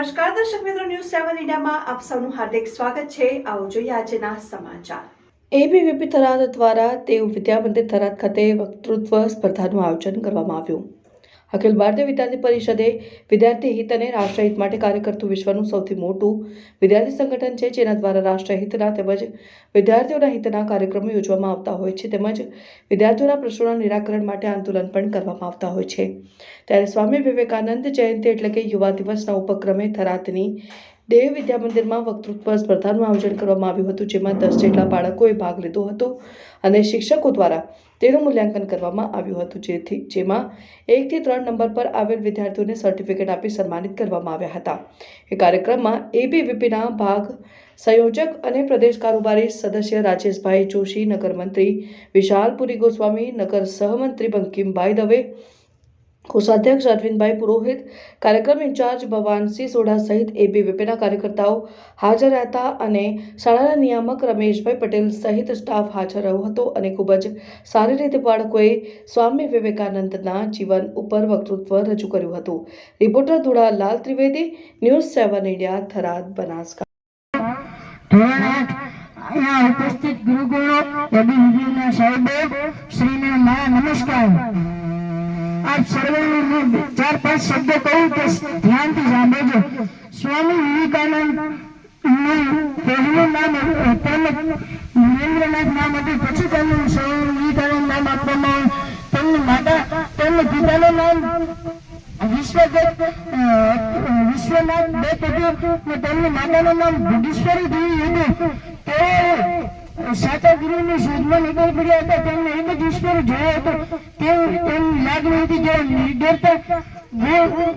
નમસ્કાર, દર્શક મિત્રો ન્યૂઝ સેવન ઇન્ડિયામાં આપ સૌનું હાર્દિક સ્વાગત છે. આવો જોઈએ આજના સમાચાર. એબીવીપી થરાદ દ્વારા તેઓ વિદ્યામંદિર થરાદ ખાતે વક્તૃત્વ સ્પર્ધાનું આયોજન કરવામાં આવ્યું. અખિલ ભારતીય વિદ્યાર્થી પરિષદે વિદ્યાર્થી હિત અને રાષ્ટ્રહિત માટે કાર્ય કરતું વિશ્વનું સૌથી મોટું વિદ્યાર્થી સંગઠન છે, જેના દ્વારા રાષ્ટ્રહિતના તેમજ વિદ્યાર્થીઓના હિતના કાર્યક્રમો યોજવામાં આવતા હોય છે, તેમજ વિદ્યાર્થીઓના પ્રશ્નોના નિરાકરણ માટે આંદોલન પણ કરવામાં આવતા હોય છે. ત્યારે સ્વામી વિવેકાનંદ જયંતિ એટલે કે યુવા દિવસના ઉપક્રમે થરાદની દેવ વિદ્યા મંદિરમાં વક્તૃત્વ સ્પર્ધાનું આયોજન કરવામાં આવ્યું હતું, જેમાં દસ જેટલા બાળકોએ ભાગ લીધો હતો અને શિક્ષકો દ્વારા તેનું મૂલ્યાંકન કરવામાં આવ્યું હતું, જેથી, જેમાં એકથી ત્રણ નંબર પર આવેલ વિદ્યાર્થીઓને સર્ટિફિકેટ આપી સન્માનિત કરવામાં આવ્યા હતા. એ કાર્યક્રમમાં એબીવીપીના ભાગ સંયોજક અને પ્રદેશ કારોબારી સદસ્ય રાજેશભાઈ જોશી, નગરમંત્રી વિશાલપુરી ગોસ્વામી, નગર સહમંત્રી બંકિમભાઈ દવે કોષાધ્યક્ષ અરવિંદભાઈ પુરોહિત, કાર્યક્રમ ઇન્ચાર્જ ભવાનસિંહ સોઢા સહિત એબીવીપીના કાર્યકર્તાઓ હાજર હતા અને શાળાના નિયામક રમેશભાઈ પટેલ સહિત સ્ટાફ હાજર રહ્યો હતો અને ખૂબ જ સારી રીતે બાળકોએ સ્વામી વિવેકાનંદના જીવન ઉપર વક્તૃત્વ રજૂ કર્યું હતું. Reporter Dhuda Lal Trivedi, news seven India, Tharad, Banaskantha. ઉપસ્થિત ગુરુગણો સાહેબો, શ્રીને નમસ્કાર. આપ સર્વે ચાર પાંચ શબ્દો કહું તો ધ્યાનથી સાંભળજો. સ્વામી વિવેકાનંદ પહેલું નામ નામ હતું પછી તેમનું સ્વામી વિવેકાનંદ નામ આપવામાં આવ્યું. તેમની માતા તેમના પિતાનું નામ વિશ્વદત્ત અ, વિશ્વનાથ દત્ત હતું. તેમની માતાનું નામ ભુગેશ્વરી દેવી હતું. તેઓ સાચા ગુરુની શોધમાં નીકળી પડ્યા હતા, તેમને એક જ ઈશ્વર જોયો હતો. તેમ તેમની લાગણી હતી જે ગુરુ